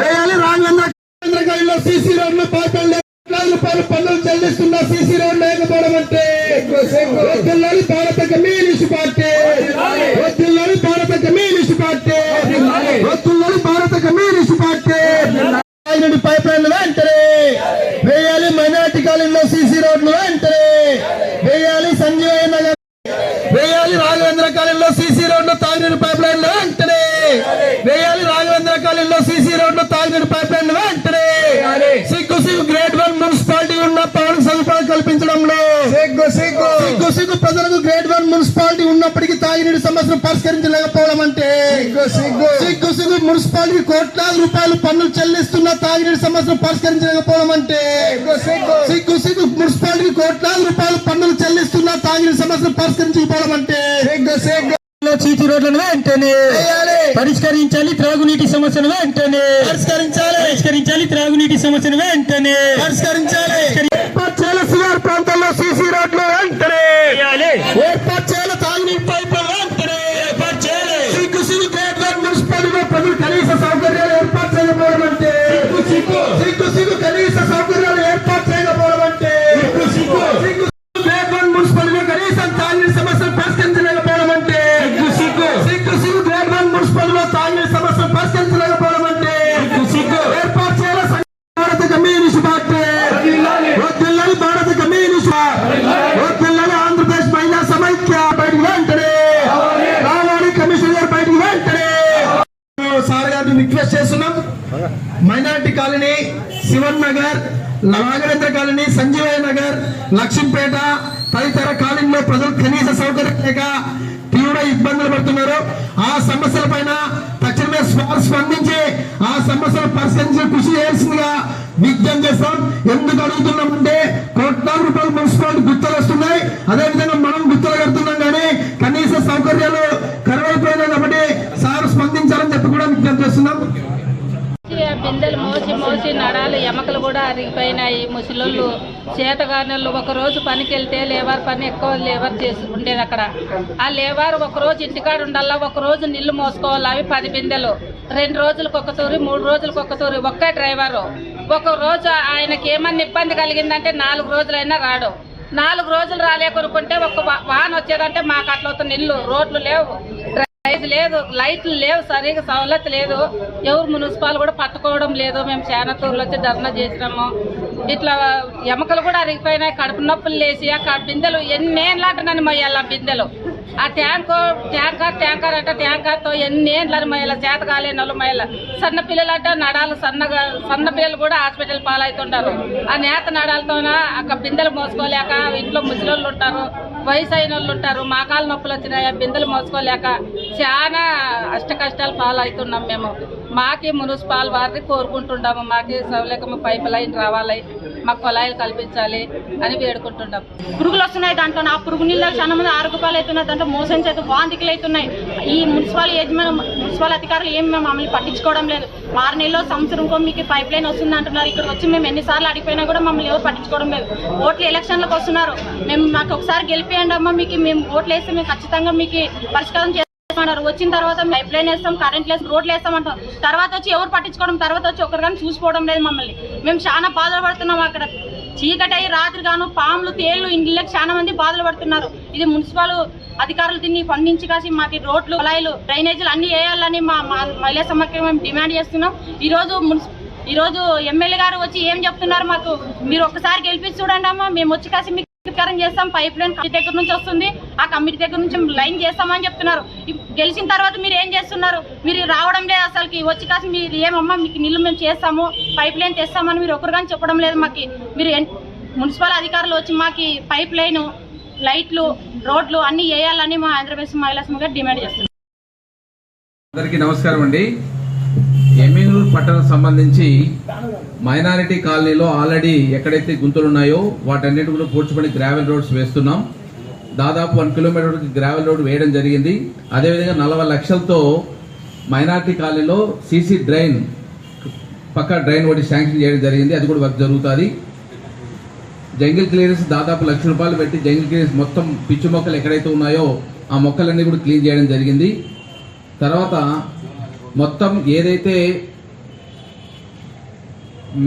వేయాలి. Raghavendra CC CC రోడ్లు పాపలు వేల రూపాయలు పన్నులు చెల్లిస్తున్న సీసీ రోడ్లు లేకపోవడం అంటే వద్దుల్లోని భారత కమ్యూనిస్ట్ పార్టీ. వద్దుల్లోని భారత కమ్యూనిస్ట్ పార్టీ. వద్దుల్లోని భారత కమ్యూనిస్ట్ పార్టీ. ఆయనని పైప్ లైన్లు వెంటనే వేయాలి. మైనార్టీ కాలనీలో సీసీ రోడ్లు వెంటనే వేయాలి. సంజయ్ నగర్ వేయాలి. రాఘవేంద్ర కాలనీలో సీసీ రోడ్లు తాగినీరు పైప్ లైన్లు వెంటనే సిగ్గు. సిగ్గు సిగ్గు. సిగ్గు ప్రజలకు గ్రేడ్ వన్ మున్సిపాలిటీ ఉన్నప్పటికీ తాగినీరు సమస్యను పరిష్కరించలేకపోవడం అంటే సిగ్గు సిగ్గు. మున్సిపాలిటీ కోట్లాది రూపాయలు పన్నులు చెల్లిస్తున్న తాగినీరు సమస్యను పరిష్కరించలేకపోవడం అంటే సిగ్గు సిగ్గు. మున్సిపాలిటీ కోట్లాది రూపాయలు పన్నులు చెల్లిస్తున్న తాగినీరు సమస్యను పరిష్కరించకపోవడం అంటే సిగ్గు సిగ్గు. చీటి రోడ్లను వెంటనే. పరిష్కరించాలి. త్రాగునీటి సమస్యను వెంటనే పరిష్కరించాలి. పరిష్కరించాలి. త్రాగునీటి సమస్యను వెంటనే పరిష్కరించాలి. ప్రాంతాల్లో సీసీ రోడ్లు వెంటనే ఏర్పాటు చేయాలి తాగునీటి పైపులు వెంటనే ఏర్పాటు చేయాలి. సిగ్గు సిగ్గు గ్రేట్ వన్ మున్సిపాలిటీలో ప్రజలు కనీస సౌకర్యాలు ఏర్పాటు చేయకపోవడం రిక్వెస్ట్ చేస్తున్నాం. Minority colony Shivan Nagar Nagarendra colony Sanjeevaiah Nagar Lakshmipet తదితర కాలనీలో ప్రజలు కనీస సౌకర్యం లేక తీవ్ర ఇబ్బందులు పడుతున్నారు. ఆ సమస్యల పైన తక్షణమే స్పందించి ఆ సమస్యలు పరిష్కరించి కృషి చేయాల్సిందిగా విజ్ఞప్తి చేస్తాం. ఎందుకు అడుగుతున్నామంటే కోట్లాది రూపాయలు మున్సిపాలిటీ గుర్తులు వస్తున్నాయి. అదేవిధంగా మనం గుర్తులు కడుతున్నాం కానీ కనీస సౌకర్యాలు కరువైపోయినాయి కాబట్టి సార్ స్పందించాలని చెప్పి కూడా విజ్ఞప్తి చేస్తున్నాం బిందెలు మోసి మోసి నడాలు ఎమకలు కూడా అరిగిపోయినాయి. ముసలోళ్ళు చేతగానోళ్ళు ఒక రోజు పనికి వెళ్తే లేబర్ పని ఎక్కువ లేబర్ చేసి ఉండేది అక్కడ. ఆ లేబర్ ఒక రోజు ఇంటికాడ ఉండాలా ఒక రోజు నీళ్ళు మోసుకోవాలి అవి పది బిందెలు. రెండు రోజులకు ఒక తూరి మూడు రోజులకు ఒక తూరి డ్రైవరు. ఒక రోజు ఆయనకి ఏమన్నా ఇబ్బంది కలిగిందంటే నాలుగు రోజులైనా రాడు. నాలుగు రోజులు రాలేకొనుకుంటే ఒక వా- వాన వచ్చేదంటే మాకు అట్లా అవుతున్న ఇల్లు రోడ్లు లేవు. ఇది లేదు లైట్లు లేవు సరిగా సవలత్ లేదు. ఎవరు మున్సిపాల్ కూడా పట్టుకోవడం లేదు. మేము చాలా వచ్చి ధర్నా చేసినాము. ఇట్లా ఎముకలు కూడా అరిగిపోయినాయి కడుపు నొప్పులు లేచి ఆ క- బిందెలు ఎన్నేళ్ళంటున్నాను మొయ్యాలి ఆ బిందెలు. ఆ ట్యాంకు ట్యాంకర్ ట్యాంకర్ అంటే ట్యాంకర్తో ఎన్ని ఎన్నేళ్ళని మొయ్యాల చేత కాలేని వాళ్ళు సన్న పిల్లలు అంటే నడాలు సన్నగా సన్న పిల్లలు కూడా హాస్పిటల్ పాలవుతుంటారు. ఆ నేత నడాలతోన అక్కడ బిందెలు మోసుకోలేక ఇంట్లో ముసలోళ్ళు ఉంటారు. వయసు అయిన వాళ్ళు ఉంటారు మాకాల నొప్పులు వచ్చినాయా బిందెలు మోసుకోలేక చాలా అష్ట కష్టాలు పాలవుతున్నాం మేము. మాకే మున్సిపాల్ వారిని కోరుకుంటున్నాము. మాకే సౌలేకము పైప్ లైన్ రావాలి మాకు కొలాయిలు కల్పించాలి అని వేడుకుంటున్నాం. పురుగులు వస్తున్నాయి దాంట్లో. ఆ పురుగు నీళ్ళు చాలా మంది ఆరోగ్య పాలు అవుతున్నాయి. దాంట్లో మోసం చేత వాంతికలు అవుతున్నాయి. ఈ మున్సిపల్ యజమాని మున్సిపల్ అధికారులు ఏం మేము మమ్మల్ని పట్టించుకోవడం లేదు. ఆరు నెలలో సంవత్సరంకో మీకు పైప్ లైన్ వస్తుంది అంటున్నారు. ఇక్కడ వచ్చి మేము ఎన్నిసార్లు అడిగిపోయినా కూడా మమ్మల్ని ఎవరు పట్టించుకోవడం లేదు. ఓట్లు ఎలక్షన్లకు వస్తున్నారు. మేము మాకు ఒకసారి గెలిపేయండి అమ్మా. మీకు మేము ఓట్లు వేస్తే మేము ఖచ్చితంగా మీకు పరిష్కారం చేస్తామన్నారు వచ్చిన తర్వాత పైప్ లైన్ వేస్తాం కరెంట్ వేస్తాం రోడ్లు వేస్తాం అంటాం. తర్వాత వచ్చి ఎవరు పట్టించుకోవడం? తర్వాత వచ్చి ఒకరు కానీ చూసుకోవడం లేదు మమ్మల్ని. మేము చాలా బాధపడుతున్నాం అక్కడ. చీకటి అయ్యి రాత్రి గాను పాములు తేళ్ళు ఇండ్లకి చాలా మంది బాధలు పడుతున్నారు. ఇది మున్సిపల్ అధికారులు దీన్ని పండించి కాసి మాకు రోడ్లు కుళాయిలు డ్రైనేజీలు అన్ని వేయాలని మా మహిళా సమాఖ్య మేము డిమాండ్ చేస్తున్నాం. ఈ రోజు ఈ రోజు ఎమ్మెల్యే గారు వచ్చి ఏం చెప్తున్నారు మాకు? మీరు ఒక్కసారి గెలిపించి చూడండి అమ్మా. మేము వచ్చి కాసి మీకు చేస్తాం పైప్ లైన్ కమిటీ దగ్గర నుంచి వస్తుంది ఆ కమిటీ దగ్గర నుంచి లైన్ చేస్తామని చెప్తున్నారు. గెలిచిన తర్వాత మీరు ఏం చేస్తున్నారు? మీరు రావడం లేదు అసలుకి. వచ్చి కాసి మీరు ఏమమ్మా మీకు నీళ్ళు మేము చేస్తాము పైప్ లైన్ తెస్తామని మీరు ఒకరు కానీ చెప్పడం లేదు మాకు. మీరు మున్సిపల్ అధికారులు వచ్చి మాకు పైప్ లైన్ లైట్లు రోడ్లు అన్ని వేయాలని మా ఆంధ్రప్రదేశ్ మహిళా సంఘం డిమాండ్ చేస్తున్నాం అందరికీ నమస్కారం అండి. ఎమ్మిగనూరు పట్టణం సంబంధించి మైనారిటీ కాలనీలో ఆల్రెడీ ఎక్కడైతే గుంతలు ఉన్నాయో వాటన్నిటి కూడా పూడ్చుకొని గ్రావెల్ రోడ్స్ వేస్తున్నాం. దాదాపు వన్ కిలోమీటర్కి గ్రావెల్ రోడ్ వేయడం జరిగింది. అదేవిధంగా నలభై లక్షలతో మైనారిటీ కాలనీలో సీసీ డ్రైన్ పక్క డ్రైన్ ఒకటి శాంక్షన్ చేయడం జరిగింది. అది కూడా వర్క్ జరుగుతుంది. జంగిల్ క్లియరెన్స్ దాదాపు లక్ష రూపాయలు పెట్టి జంగిల్ క్లియరెన్స్ మొత్తం పిచ్చి మొక్కలు ఎక్కడైతే ఉన్నాయో ఆ మొక్కలన్నీ కూడా క్లీన్ చేయడం జరిగింది. తర్వాత మొత్తం ఏదైతే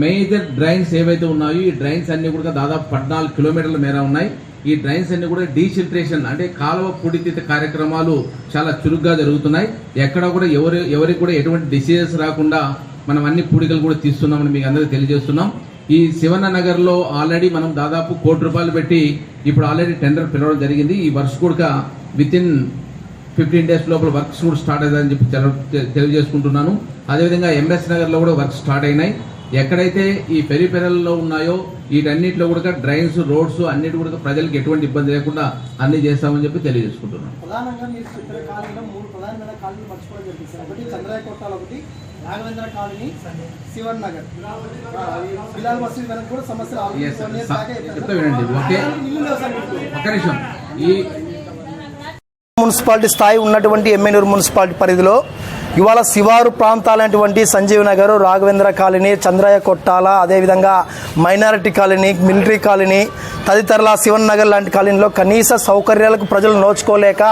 మేజర్ డ్రైన్స్ ఏవైతే ఉన్నాయో ఈ డ్రైన్స్ అన్ని కూడా దాదాపు పద్నాలుగు కిలోమీటర్ల మేర ఉన్నాయి. ఈ డ్రైన్స్ అన్ని కూడా డీసిల్ట్రేషన్ అంటే కాలువ పుడితిత కార్యక్రమాలు చాలా చురుగ్గా జరుగుతున్నాయి. ఎక్కడ కూడా ఎవరు ఎవరికి కూడా ఎటువంటి డిసీజెస్ రాకుండా మనం అన్ని పూడికలు కూడా తీస్తున్నామని మీకు అందరికీ తెలియజేస్తున్నాం. ఈ శివన్న నగర్లో ఆల్రెడీ మనం దాదాపు కోటి రూపాయలు పెట్టి ఇప్పుడు ఆల్రెడీ టెండర్ పిలవడం జరిగింది. ఈ వర్ష కూడా విత్ ఇన్ ఫిఫ్టీన్ డేస్ లోపల వర్క్స్ కూడా స్టార్ట్ అవుతుందని చెప్పి తెలియజేసుకుంటున్నాను. అదేవిధంగా ఎంఎస్ నగర్లో కూడా వర్క్ స్టార్ట్ అయినాయి. ఎక్కడైతే ఈ పెరిపెరల్లో ఉన్నాయో వీటన్నిటిలో కూడా డ్రైన్స్ రోడ్స్ అన్నిటి కూడా ప్రజలకు ఎటువంటి ఇబ్బంది లేకుండా అన్ని చేస్తామని చెప్పి తెలియజేసుకుంటున్నాను. రాఘవేంద్ర కాలనీ శివన్ నగర్. బిలాల్ మసీద్ వెనక కూడా సమస్యలు. చెప్తా వినండి. మీకు. ఒక్క నిమిషం. ఈ మున్సిపాలిటీ స్థాయి ఉన్నటువంటి ఎమ్మెనూరు మున్సిపాలిటీ పరిధిలో ఇవాళ శివారు ప్రాంతాలైనటువంటి సంజీవ్ నగర్ రాఘవేంద్ర కాలనీ చంద్రయ్య కొట్టాల అదేవిధంగా మైనారిటీ కాలనీ మిలిటరీ కాలనీ తదితరుల శివన్ నగర్ లాంటి కాలనీలో కనీస సౌకర్యాలకు ప్రజలు నోచుకోలేక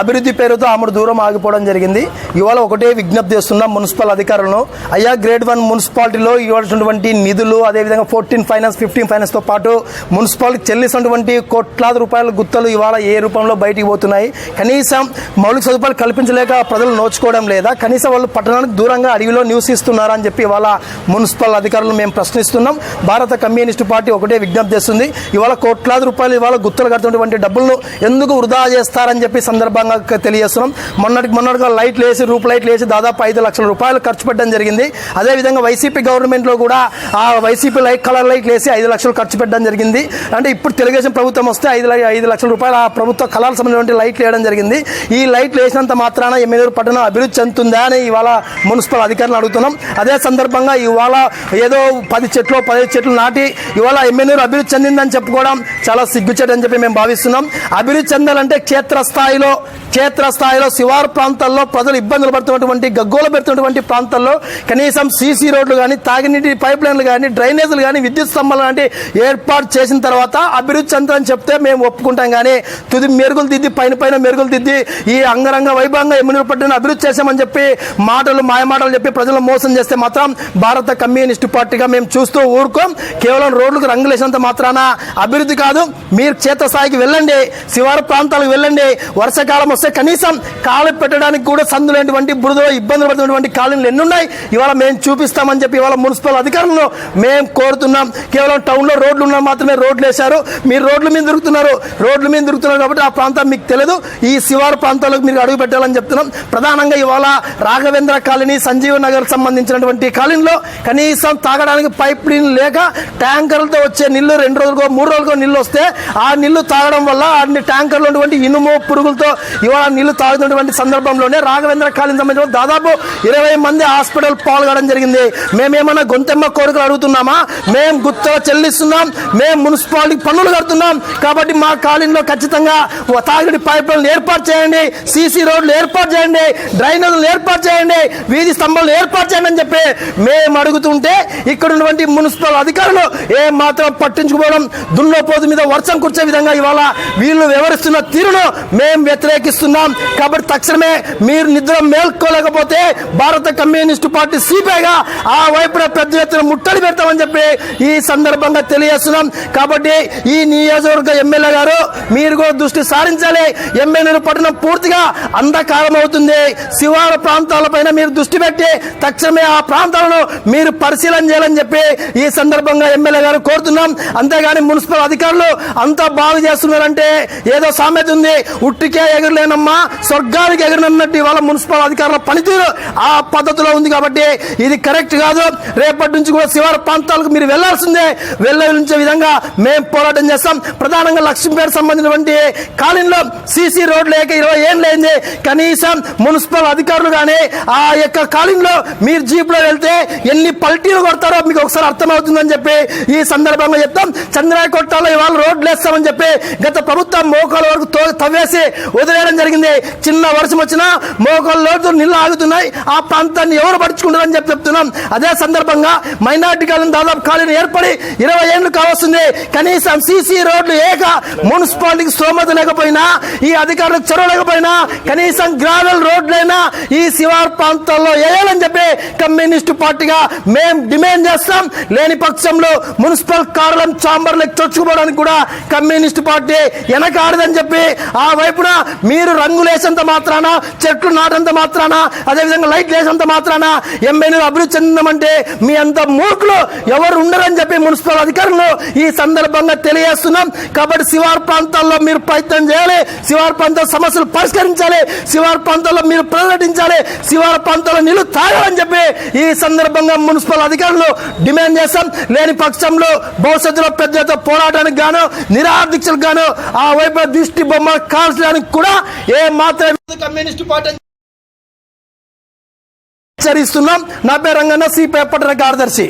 అభివృద్ధి పేరుతో ఆమెడు దూరం ఆగిపోవడం జరిగింది. ఇవాళ ఒకటే విజ్ఞప్తి చేస్తున్నాం మున్సిపల్ అధికారులను అయ్యా గ్రేడ్ వన్ మున్సిపాలిటీలో ఇవ్వాల్సినటువంటి నిధులు అదేవిధంగా ఫోర్టీన్ ఫైనాన్స్ ఫిఫ్టీన్ ఫైనాన్స్తో పాటు మున్సిపాలిటీ చెల్లిసినటువంటి కోట్లాది రూపాయల గుత్తలు ఇవాళ ఏ రూపంలో బయటికి పోతున్నాయి. కనీసం మౌలిక సదుపాయాలు కల్పించలేక ప్రజలు నోచుకోవడం లేదా? కనీసం వాళ్ళు పట్టణానికి దూరంగా అడవిలో నివసిస్తున్నారా అని చెప్పి ఇవాళ మున్సిపల్ అధికారులు మేము ప్రశ్నిస్తున్నాం. భారత కమ్యూనిస్టు పార్టీ ఒకటే విజ్ఞప్తి చేస్తుంది. ఇవాళ కోట్లాది రూపాయలు ఇవాళ గుర్తులు కడుతున్నటువంటి డబ్బులను ఎందుకు వృధా చేస్తారని చెప్పి సందర్భంగా తెలియజేస్తున్నాం. మొన్నటికి మొన్నటిగా లైట్లు వేసి రూప్ లైట్లు వేసి దాదాపు ఐదు లక్షల రూపాయలు ఖర్చు పెట్టడం జరిగింది. అదేవిధంగా వైసీపీ గవర్నమెంట్లో కూడా ఆ వైసీపీ లైట్ కలర్ లైట్లు వేసి ఐదు లక్షలు ఖర్చు పెట్టడం జరిగింది. అంటే ఇప్పుడు తెలుగుదేశం ప్రభుత్వం వస్తే ఐదు ఐదు లక్షల రూపాయలు ఆ ప్రభుత్వ కళలకు సంబంధించిన లైట్లు వేయడం జరిగింది. ఈ లైట్లు వేసినంత మాత్రాన ఎమ్మెల్యేరు పట్టణం అభివృద్ధి చెందుతుంది అని ఇవాళ మున్సిపల్ అధికారులను అడుగుతున్నాం. అదే సందర్భంగా ఇవాళ ఏదో పది చెట్లు పదిహేను చెట్లు నాటి ఇవాళ ఎమ్మెన్యూరు అభివృద్ధి చెందిందని చెప్పుకోవడం చాలా సిగ్గుచేట అని చెప్పి మేము భావిస్తున్నాం. అభివృద్ధి చెందాలంటే క్షేత్రస్థాయిలో క్షేత్రస్థాయిలో శివారు ప్రాంతాల్లో ప్రజలు ఇబ్బందులు పడుతున్నటువంటి గగ్గోలు పెడుతున్నటువంటి ప్రాంతాల్లో కనీసం సీసీ రోడ్లు కానీ తాగినీటి పైప్ లైన్లు కానీ డ్రైనేజీలు కానీ విద్యుత్ స్తంభాలు లాంటి ఏర్పాటు చేసిన తర్వాత అభివృద్ధి చెందని చెప్తే మేము ఒప్పుకుంటాం కానీ తుది మెరుగులు దిద్ది పైన పైన మెరుగులు దిద్ది ఈ అంగరంగ వైభవంగా ఎమ్మెన్యూరు పట్టిన అభివృద్ధి చేశామని చెప్పి మాటలు మాయమాటలు చెప్పి ప్రజలు మోసం చేస్తే మాత్రం భారత కమ్యూనిస్టు పార్టీగా మేము చూస్తూ ఊరుకోం. కేవలం రోడ్లకు రంగులేసినంత మాత్రాన అభివృద్ధి కాదు. మీరు క్షేత్రస్థాయికి వెళ్ళండి శివారు ప్రాంతాలకు వెళ్ళండి. వర్షాకాలం వస్తే కనీసం కాలు పెట్టడానికి కూడా సందులేటువంటి బురదలో ఇబ్బందులు పడుతున్నటువంటి కాలనీలు ఎన్నున్నాయి. ఇవాళ మేము చూపిస్తామని చెప్పి ఇవాళ మున్సిపల్ అధికారులను మేము కోరుతున్నాం. కేవలం టౌన్లో రోడ్లు ఉన్న మాత్రమే రోడ్లు వేశారు. మీరు రోడ్ల మీద దొరుకుతున్నారు రోడ్ల మీద దొరుకుతున్నారు కాబట్టి ఆ ప్రాంతం మీకు తెలియదు ఈ శివారు ప్రాంతాలకు మీరు అడుగు పెట్టాలని చెప్తున్నాం. ప్రధానంగా ఇవాళ రాఘవేంద్ర కాలనీ సంజీవ నగర్ సంబంధించినటువంటి కాలనీలో కనీసం తాగడానికి పైప్ లైన్ లేక ట్యాంకర్లతో వచ్చే నీళ్ళు రెండు రోజులకో మూడు రోజులకో నీళ్ళు వస్తే ఆ నీళ్ళు తాగడం వల్ల అన్ని ట్యాంకర్లు ఉన్నటువంటి ఇనుము పురుగులతో ఇవాళ నీళ్ళు తాగుతున్నటువంటి సందర్భంలోనే రాఘవేంద్ర కాలనీ సంబంధించిన దాదాపు ఇరవై మంది హాస్పిటల్ పాల్గొనడం జరిగింది. మేమేమన్నా గొంతెమ్మ కోరికలు అడుగుతున్నామా? మేము గుత్తలు చెల్లిస్తున్నాం మేము మున్సిపాలిటీ పన్నులు కడుతున్నాం. కాబట్టి మా కాలనీలో ఖచ్చితంగా ఓ తాగుడి పైప్ ఏర్పాటు చేయండి సీసీ రోడ్లు ఏర్పాటు చేయండి డ్రైనేజీలు ఏర్పాటు చేయండి. వీధి స్తంభాలు ఏర్పాటు చేయండి అని చెప్పి మేము అడుగుతుంటే ఇక్కడ ఉన్నటువంటి మున్సిపల్ అధికారులు ఏ మాత్రం పట్టించుకోవడం దున్నపోతు మీద వర్షం కుర్చే విధంగా ఇవాళ వీళ్ళు వివరిస్తున్న తీరును మేము వ్యతిరేకిస్తున్నాం. కాబట్టి తక్షణమే మీరు నిద్ర మేల్కోలేకపోతే భారత కమ్యూనిస్టు పార్టీ సిపిఐగా ఆ వైపున పెద్ద ఎత్తున ముట్టడి పెడతామని చెప్పి ఈ సందర్భంగా తెలియజేస్తున్నాం. కాబట్టి ఈ నియోజకవర్గ ఎమ్మెల్యే గారు మీరు కూడా దృష్టి సారించాలి. ఎమ్మెల్యేలు పట్టణం పూర్తిగా అంధకారం అవుతుంది శివారు ప్రాంతాలపైన మీరు దృష్టి పెట్టి తక్షణమే ఆ ప్రాంతాలను మీరు పరిశీలన చేయాలని చెప్పి ఈ సందర్భంగా ఎమ్మెల్యే గారు కోరుతున్నాం. అంతేగాని మున్సిపల్ అధికారులు అంతా బాగు చేస్తున్నారంటే ఏదో సామెత ఉంది. ఉట్టికే ఎగరలేనమ్మా స్వర్గానికి ఎగరనన్నట్టు ఇవాళ మున్సిపల్ అధికారుల పనితీరు ఆ పద్ధతిలో ఉంది కాబట్టి ఇది కరెక్ట్ కాదు. రేపటి నుంచి కూడా శివారు ప్రాంతాలకు మీరు వెళ్ళాల్సిందే. వెళ్ళించే విధంగా మేము పోరాటం చేస్తాం. ప్రధానంగా లక్ష్మీపేట సంబంధించినటువంటి కాలనీలో సీసీ రోడ్లు లేక ఇరవై ఏళ్ళు అయింది. కనీసం మున్సిపల్ అధికారులు కానీ ఆ యొక్క కాలింగ్లో మీరు జీప్లో వెళ్తే ఎన్ని పల్టీలు కొడతారో మీకు ఒకసారి అర్థమవుతుందని చెప్పి ఈ సందర్భంగా చెప్తాం. చంద్రాయ కొట్టాలో ఇవాళ రోడ్లు వేస్తామని చెప్పి గత ప్రభుత్వం మోకాల వరకు తవ్వేసి వదిలేయడం జరిగింది. చిన్న వర్షం వచ్చినా మోకాల లోతు నీళ్ళు ఆగుతున్నాయి. ఆ ప్రాంతాన్ని ఎవరు పడుచుకుంటారని చెప్పి చెప్తున్నాం. అదే సందర్భంగా మైనార్టీ కాలం దాదాపు కాలనీ ఏర్పడి ఇరవై ఏళ్ళు కావస్తుంది. కనీసం సీసీ రోడ్లు ఏక మున్సిపాలిటీకి స్తోమత లేకపోయినా ఈ అధికారులకు చొరవ లేకపోయినా కనీసం గ్రావెల్ రోడ్లైనా ఈ శివార్ ప్రాంతాల్లో వేయాలని చెప్పి కమ్యూనిస్టు పార్టీగా మేం డిమాండ్ చేస్తాం. లేని పక్షంలో మున్సిపల్ కార్యాలయం చాంబర్లకు చొచ్చుకోవడానికి కూడా కమ్యూనిస్ట్ పార్టీ వెనకాడదని చెప్పి ఆ వైపున మీరు రంగులేసేంత మాత్రాన చెట్లు నాటంత మాత్రాన అదేవిధంగా లైట్ వేసేంత మాత్రాన ఎంఐని అభివృద్ధి చెందమంటే మీ అంత మూర్ఖులు ఎవరు ఉండరని చెప్పి మున్సిపల్ అధికారులు ఈ సందర్భంగా తెలియజేస్తున్నాం. కాబట్టి శివార్ ప్రాంతాల్లో మీరు ప్రయత్నం చేయాలి. శివార్ ప్రాంతాల సమస్యలు పరిష్కరించాలి. శివార్ ప్రాంతాల్లో మీరు ప్రకటించాలి శివారు ప్రాంతాల్లో నీళ్ళు తాగాలని చెప్పి ఈ సందర్భంగా మున్సిపల్ అధికారులు డిమాండ్ చేస్తాం లేని పక్షంలో భవిష్యత్తులో పెద్దతో పోరాటానికి గాను నిరాదీక్షలకు గాను ఆ వైపు దృష్టి బొమ్మ కాల్చడానికి కూడా ఏ మాత్రం కమ్యూనిస్ట్ పార్టీ హెచ్చరిస్తున్నాం నా పేరు రంగన్న సిపిఐ పట్టణ కార్యదర్శి.